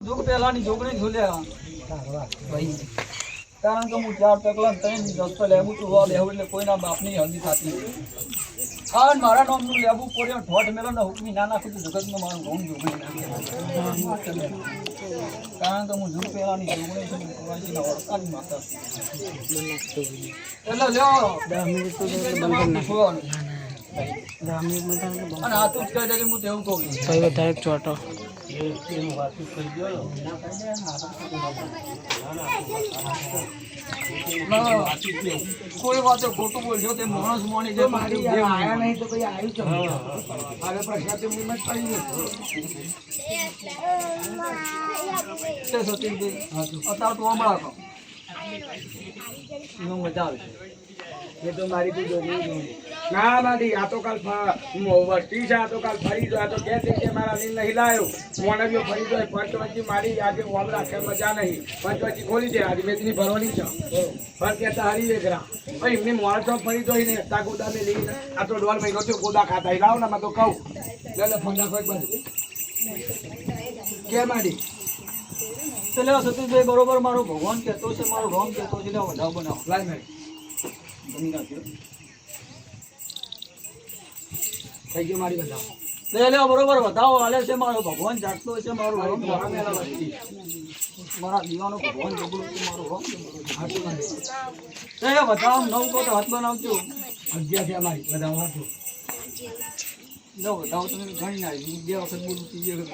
જોગ પહેલાની જોગણી ભાઈ કારણ કે હું ચાર ટકલા ત્રણ રસ્તો લેવું છું હોવા લેવું એટલે કોઈના બાપની હલ્દી થતી હા મારા નામ નામનું લેવું પડ્યો ઠોઠ મેલો ને હુકમી ના નાખું તો જગતમાં મારું ઘઉં જોગણી નાખે. કારણ કે હું જોગ પહેલાની જોગણી છું ઓળખાની માતા એટલે લ્યો કહું છું ચોટો કોઈ વાત ખોટું બોલજો તે માણસ મોની જે મારી આયા નહીં તો કઈ આવ્યું છે હવે પ્રશ્ન તે મું પડી ગયો તે સતીશભાઈ અત્યારે તો હમણાં મજા આવે છે એ તો મારી કોઈ જોગણી જ ના મારી આ તો કાલ વસ્તી છે આ તો કાલ ફરી જો આ તો કહે છે કે મારા નીંદ નહીં લાયો. મોનવીઓ ફરી જાય પંચવચી મારી આજે ઓમ રાખે મજા નહીં. પંચવચી ખોલી દે આજે મેદની ભરવાની છે ફર કહેતા હરી વેગરા. ભાઈ એમની મોડ તો ફરી જોઈ ને તા ગોદા મેં લઈને આ તો દોઢ મહિનો થયો ગોદા ખાતા લાવ ને મેં તો કહું. લે ફોન રાખો એક બાજુ. કે મારી એટલે સતીશભાઈ બરોબર મારો ભગવાન કહેતો છે મારો રોમ કહેતો છે એટલે વધાવ બનાવો. લાય મારી બની નાખ્યો થઈ ગયો મારી બધા એટલે બરોબર વધાવો હાલે છે મારો ભગવાન જાગતો છે મારું રોમ. મારા દીવાનો ભગવાન જબરું છે મારું રોમ એ વધાવ નવ કહો તો હાથ બનાવજો અગિયાર થયા મારી બધા હાથું નવ વધાવ તમે ઘણી નાખી બે વખત બોલું ત્રીજી વખત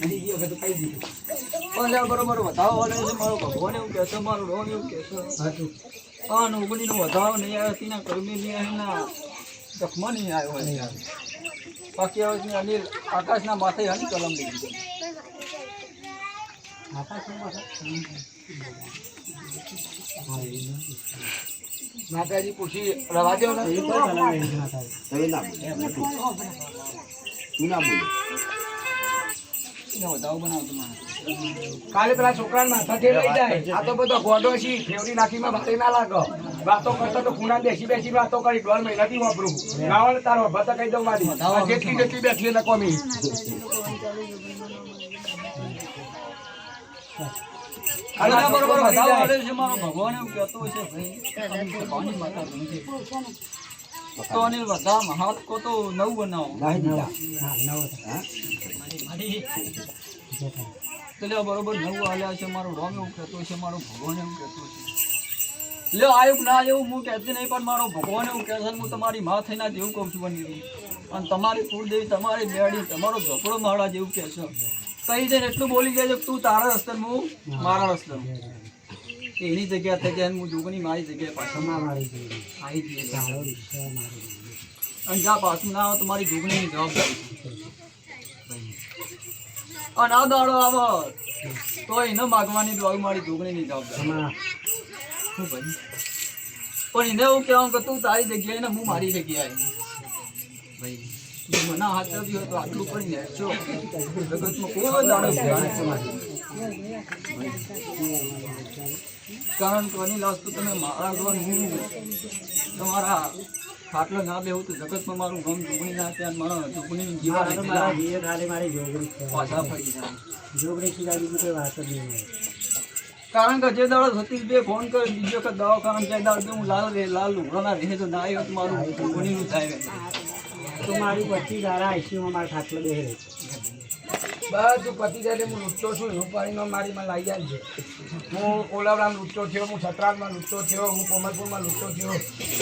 બીજી વખત કહી દીધું લે બરોબર વધાવો હાલે છે મારો ભગવાન એવું કહે છે મારું રોમ એવું કહે છે. આ નોકરીનો વધારો નહીં આવ્યો તેના કર્મી નહીં આવ્યો જખમાં નહીં આવ્યો હોય. બાકી આવે છે અનિલ આકાશના માથે હની કલમ લીધી. માતાજી પૂછી રવા દેવ ના? વધાવો બનાવતો મારે કાલે પેલા છોકરા માથા લઈ જાય. આ તો બધો ગોડો છે. ફેવરી નાખીમાં ભારે ના લાગો. વાતો કરતા તો ખૂણા બેસી બેસી વાતો કરી. દોઢ મહિનાથી વાપરું. નાવણ તારો ભતા કહી દઉં મારી. જેટલી જેટલી બેઠી એને કોમી. ભગવાન એમ કહેતો છે ભાઈ તો અનિલ વધા મહાત કો તો નવ બનાવો એટલે આ બરોબર નવું હાલ્યા છે મારું રોમ એવું કહેતો છે મારો ભગવાન એવું કહેતો છે. લે આયું ના એવું હું કહેતી નહીં પણ મારો ભગવાન એવું કહેશે હું તમારી માં થઈને એવું કહું છું બની રહી અને તમારી કુળદેવી તમારી બેડી તમારો ઝોપડો માળા જેવું કહે છે. કઈ જઈને એટલું બોલી જાય છે તું તારા રસ્તે હું મારા રસ્તે એની જગ્યા થઈ જાય હું જોગની મારી જગ્યાએ પાછળ આવી. જઈએ અને જ્યાં પાછું ના આવે તો મારી જોગની જવાબદારી અને આ દાડો આવે. તો એને માગવાની દુઆ મારી જોગણીની જવાબદારી. શું ભાઈ? પણ એને એવું કહેવાનું કે તું તારી જગ્યાએ ને હું મારી જગ્યાએ ભાઈ હાથ મને હોય તો આટલું પણ જગતમાં કોઈ દાડો કારણ કે અનિલ આજ તો તમે મારા ઘર હું તમારા ખાટલો ના બેહું તો જગતમાં મારું ગમ ચૂંટણી ના ત્યાં મારા ચૂકણી જીવન પાછા જ જાય કારણ કે જે દાડો સતીશભાઈ ફોન કરે બીજી વખત દવાખાના જાય દાડો હું લાલ રે લાલ લુગડાના રહે તો ના આવ્યો તો મારું ચૂકણીનું થાય બધું પતી જાય હું લૂંટતો છું. હું પાણીમાં મારીમાં માં જાય છે. હું કોલાવડામાં લૂંટતો થયો, હું સતરાજમાં લૂંટતો થયો, હું કોમલપુરમાં લૂંટતો થયો.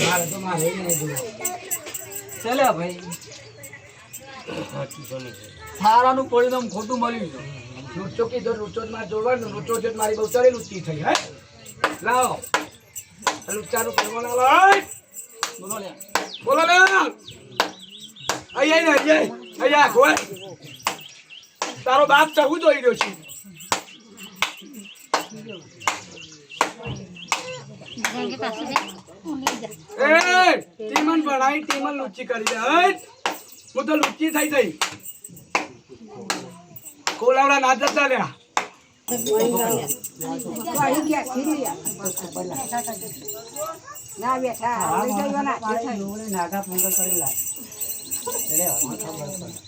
મારે તો મારે નહીં જોયો ચાલ્યા ભાઈ. સારાનું પરિણામ ખોટું મળ્યું છે. લૂંટો કીધો લૂંટો જ મારે જોડવાનું લૂંટો જ મારી બહુ સારી લૂંટી થઈ, હે? લાવો. લૂંટાનું કરવાનું લાય. બોલો લ્યા. બોલો અહીંયા અહીંયા અહીંયા કોઈ તારો બાપ ચહું જોઈ રહ્યો છે. એ ટીમન ભણાઈ ટીમન લુચ્ચી કરી દે. હું? તો લુચ્ચી થઈ ગઈ. કોલાવડા ના જતા લ્યા ના બેઠા નાગા પોંગલ કરી લાય.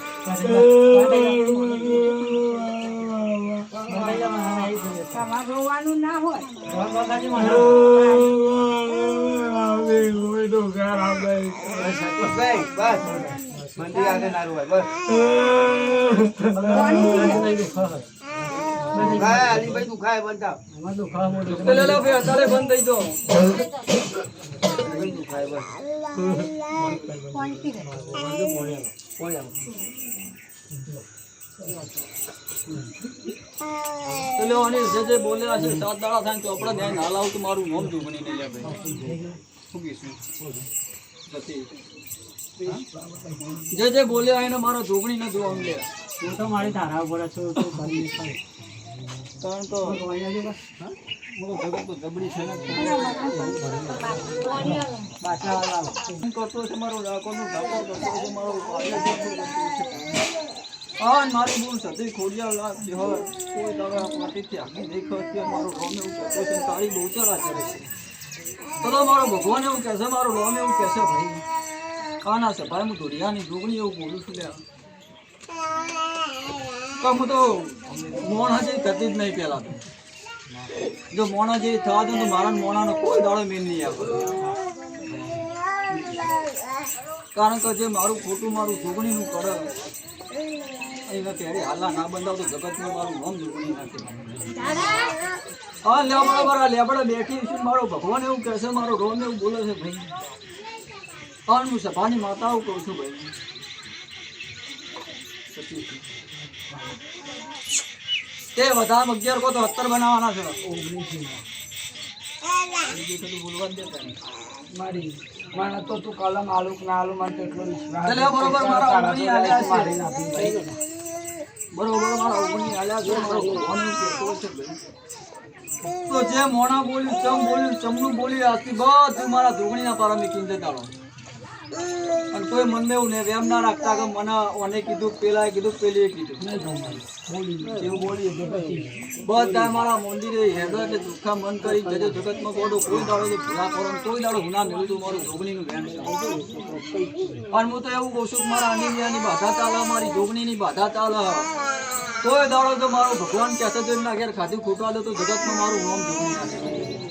બંધ રોવાનું ના હોય રોન વગાડી મને એમાં દુખાવો મોટો છે. લે, લે, લે, ભાઈ, અત્યારે બંધ થઈ જાઓ. તો અને જે જે બોલ્યા છે સાત દાડા થાય ને આપણે ધ્યાન હાલ આવતું તો મારું નામ બની લે ભાઈ? નથી. જે જે બોલ્યા એને મારો જોગણી ન જોવાનું લે હું તો મારી ધારા ઉપર છું તું કરી કારણ તો અહીંયા તો જબડી છે ને. છે કરતો મારો કરતો. મારી બહુ ખોડિયા લાગ છે હવે કોઈ આ પાટીથી આખી દેખો અત્યારે મારો રોમ એવું કહેતો છે બહુ ચડે છે તો મારો ભગવાન એવું કહેશે મારો રોમ એવું કહેશે ભાઈ કાના છે ભાઈ હું ધોરિયાની જોગણી એવું બોલું છું લે તો હું તો મોણ હજી થતી જ નહીં પહેલા તો જો મોણા જે થવા દઉં તો મારા મોણાનો કોઈ દાડો મેન નહીં આવે કારણ કે જે મારું ખોટું મારું જોગણીનું કરે એના ત્યારે હાલા ના બંધાવ તો જગતમાં મારું નામ જોગણી નાખે હા લેબડા મારા લેબડા બેઠી છે મારો ભગવાન એવું કહે છે મારો રોમ એવું બોલે છે ભાઈ. હા હું સભાની માતાઓ કહું છું ભાઈ. તે વધારે અગિયાર કો તો અત્તર બનાવવાના છે. બોલવા દેતા મારી મને તો તું કલમ આલુ ના આલુ મને તો એટલો વિશ્વાસ બરોબર મારા ઓગણી આલ્યા છે. બરોબર મારા ઓગણી આલ્યા છે મારો એવું કહેતો છે તો જે મોણા બોલ્યું ચમ બોલ્યું ચમનું બોલ્યું આજથી બધું મારા ધોગણીના પારા મેકીને જતા રહો. અને કોઈ મનમાં એવું ને વેમ ના રાખતા કે મને ઓને કીધું પેલા કીધું પેલી કીધું. એવું બોલી બધા મારા મંદિરે હેડો એટલે દુઃખા મન કરી જજો. જગતમાં બોડો કોઈ દાડો ભૂલા કરો કોઈ દાડો ગુના મેળવું તું મારું જોગણીનું વેમ છે. અને હું તો એવું કહું છું કે મારા અનિમિયાની બાધા ચાલે મારી જોગણીની બાધા ચાલે કોઈ દાડો તો મારો ભગવાન કહેશે તો એમના ઘેર ખાધું ખોટવા દો તો જગતમાં મારું નામ જોગણી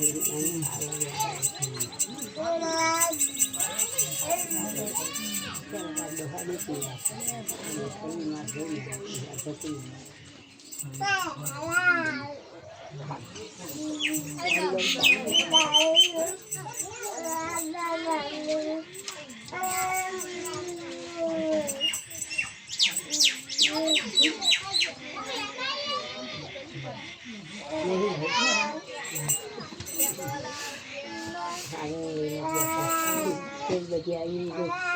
હવે પેલા કોઠારીને કહી